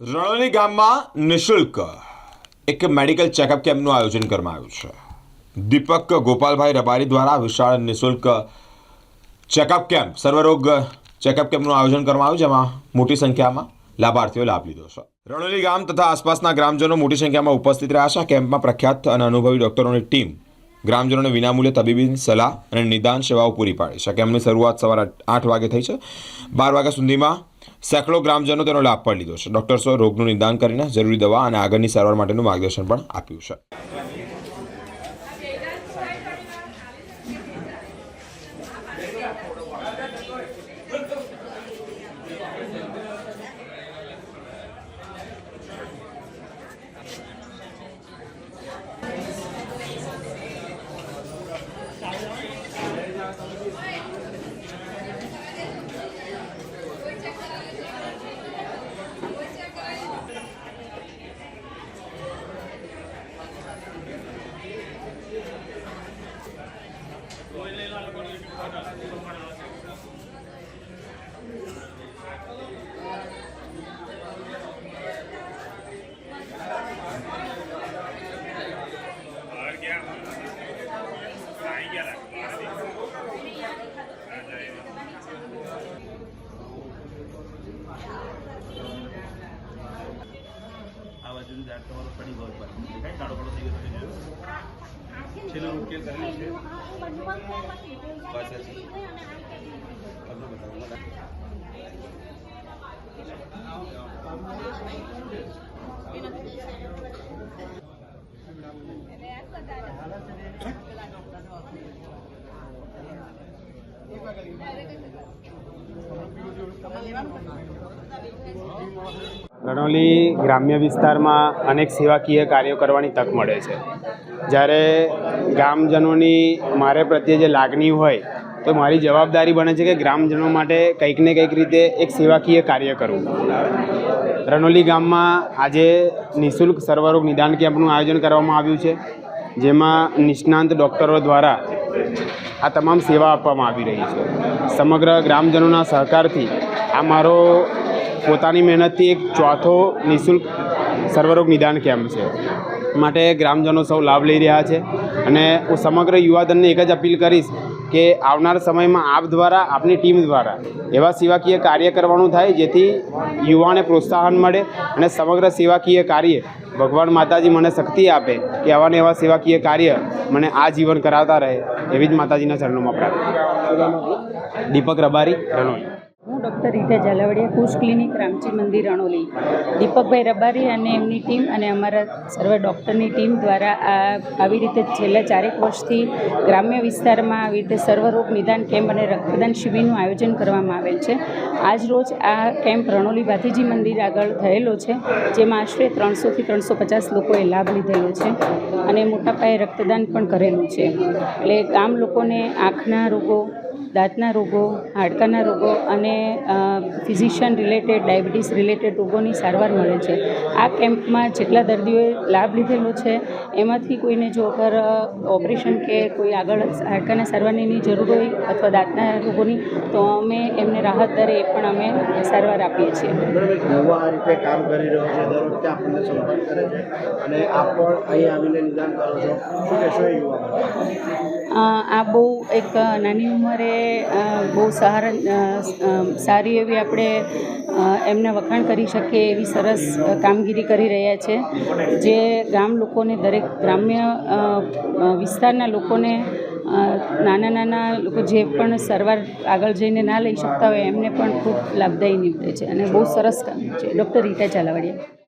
રણોલી ગામમાં નિઃશુલ્ક એક મેડિકલ ચેકઅપ કેમ્પનું આયોજન કરવામાં આવ્યું છે. દીપક ગોપાલભાઈ રબારી દ્વારા વિશાળ નિશુલ્ક ચેકઅપ કેમ્પ, સર્વરોગ ચેકઅપ કેમ્પનું આયોજન કરવામાં આવ્યું, જેમાં મોટી સંખ્યામાં લાભાર્થીઓ લાભ લીધો છે. રણોલી ગામ તથા આસપાસના ગ્રામજનો મોટી સંખ્યામાં ઉપસ્થિત રહ્યા છે. કેમ્પમાં પ્રખ્યાત અને અનુભવી ડોક્ટરોની ટીમ ગ્રામજનોને વિનામૂલ્યે તબીબી સલાહ અને નિદાન સેવાઓ પૂરી પાડી છે. કેમ્પની શરૂઆત સવારે આઠ વાગે થઈ છે. બાર વાગ્યા સુધીમાં સેંકડો ગ્રામજનો તેનો લાભ પણ લીધો છે. ડોક્ટર્સો રોગનું નિદાન કરીને જરૂરી દવા અને આગળની સારવાર માટેનું માર્ગદર્શન પણ આપ્યું છે. આ તમારો પડી ગયો પર. દેખાય કાળો કાળો થઈ ગયો તમે છેલ્લો ઉકેલ કરેલું છે. બસ હજી આપણે બતાવો રણોલી ગ્રામ્ય વિસ્તારમાં અનેક સેવાકીય કાર્યો કરવાની તક મળે છે. જ્યારે ગ્રામજનોની મારે પ્રત્યે જે લાગણી હોય, તો મારી જવાબદારી બને છે કે ગ્રામજનો માટે કંઈક ને કંઈક રીતે એક સેવાકીય કાર્ય કરવું. રણોલી ગામમાં આજે નિઃશુલ્ક સર્વરોગ નિદાન કેમ્પનું આયોજન કરવામાં આવ્યું છે, જેમાં નિષ્ણાંત ડૉક્ટરો દ્વારા આ તમામ સેવા આપવામાં આવી રહી છે. સમગ્ર ગ્રામજનોના સહકારથી આ મારો પોતાની મહેનતથી એક ચોથો નિઃશુલ્ક સર્વરોગ નિદાન કેમ્પ છે. માટે ગ્રામજનો સૌ લાભ લઈ રહ્યા છે અને હું સમગ્ર યુવાધનને એક જ અપીલ કરીશ કે આવનાર સમયમાં આપ દ્વારા, આપની ટીમ દ્વારા એવા સેવાકીય કાર્ય કરવાનું થાય જેથી યુવાને પ્રોત્સાહન મળે અને સમગ્ર સેવાકીય કાર્ય ભગવાન માતાજી મને શક્તિ આપે કે આવા ને એવા સેવાકીય કાર્ય મને આ જીવન કરાવતા રહે એવી જ માતાજીના ચરણોમાં પ્રાર્થના દીપક રબારી રણોલી હું ડૉક્ટર રીતા ઝાલાવાડિયા કુશ ક્લિનિક રામજી મંદિર રણોલી. દીપકભાઈ રબારી અને એમની ટીમ અને અમારા સર્વ ડૉક્ટરની ટીમ દ્વારા આ આવી રીતે છેલ્લા ચારેક વર્ષથી ગ્રામ્ય વિસ્તારમાં આવી રીતે સર્વરોગ નિદાન કેમ્પ અને રક્તદાન શિબિરનું આયોજન કરવામાં આવેલ છે. આજ રોજ આ કેમ્પ રણોલી ભાતીજી મંદિર આગળ થયેલો છે, જેમાં આશરે ત્રણસોથી ત્રણસો પચાસ લોકોએ લાભ લીધેલો છે અને મોટા પાયે રક્તદાન પણ કરેલું છે. એટલે ગામ લોકોને આંખના રોગો દાંતના રોગો હાડકાના રોગો અને ફિઝિશિયન રિલેટેડ ડાયાબિટીસ રિલેટેડ રોગોની સારવાર મળે છે. આ કેમ્પમાં જેટલા દર્દીઓએ લાભ લીધેલો છે એમાંથી કોઈને જો અગર ઓપરેશન કે કોઈ આગળ હાડકાના સારવારની જરૂર હોય અથવા દાંતના રોગોની તો અમે એમને રાહત દરે એ પણ અમે સારવાર આપીએ છીએ. યુવા આ રીતે કામ કરી રહ્યો છે દરરોજ તે આપણને સંપર્ક કરે છે? અને આપ પણ અહીં આવીને નિદાન કરો છો. શું કહેશો યુવા આ બહુ એક નાની ઉંમરે અ, બહુ સહારા સારી એવી આપણે એમના વખાણ કરી શકીએ એવી સરસ કામગીરી કરી રહ્યા છે. જે ગામ લોકોને દરેક ગ્રામ્ય વિસ્તારના લોકોને નાના નાના લોકો જે પણ સારવાર આગળ જઈને ના લઈ શકતા હોય એમને પણ ખૂબ લાભદાયી નીવડે છે અને બહુ સરસ કામ છે. ડૉક્ટર રીટા ચાલાવાડિયા.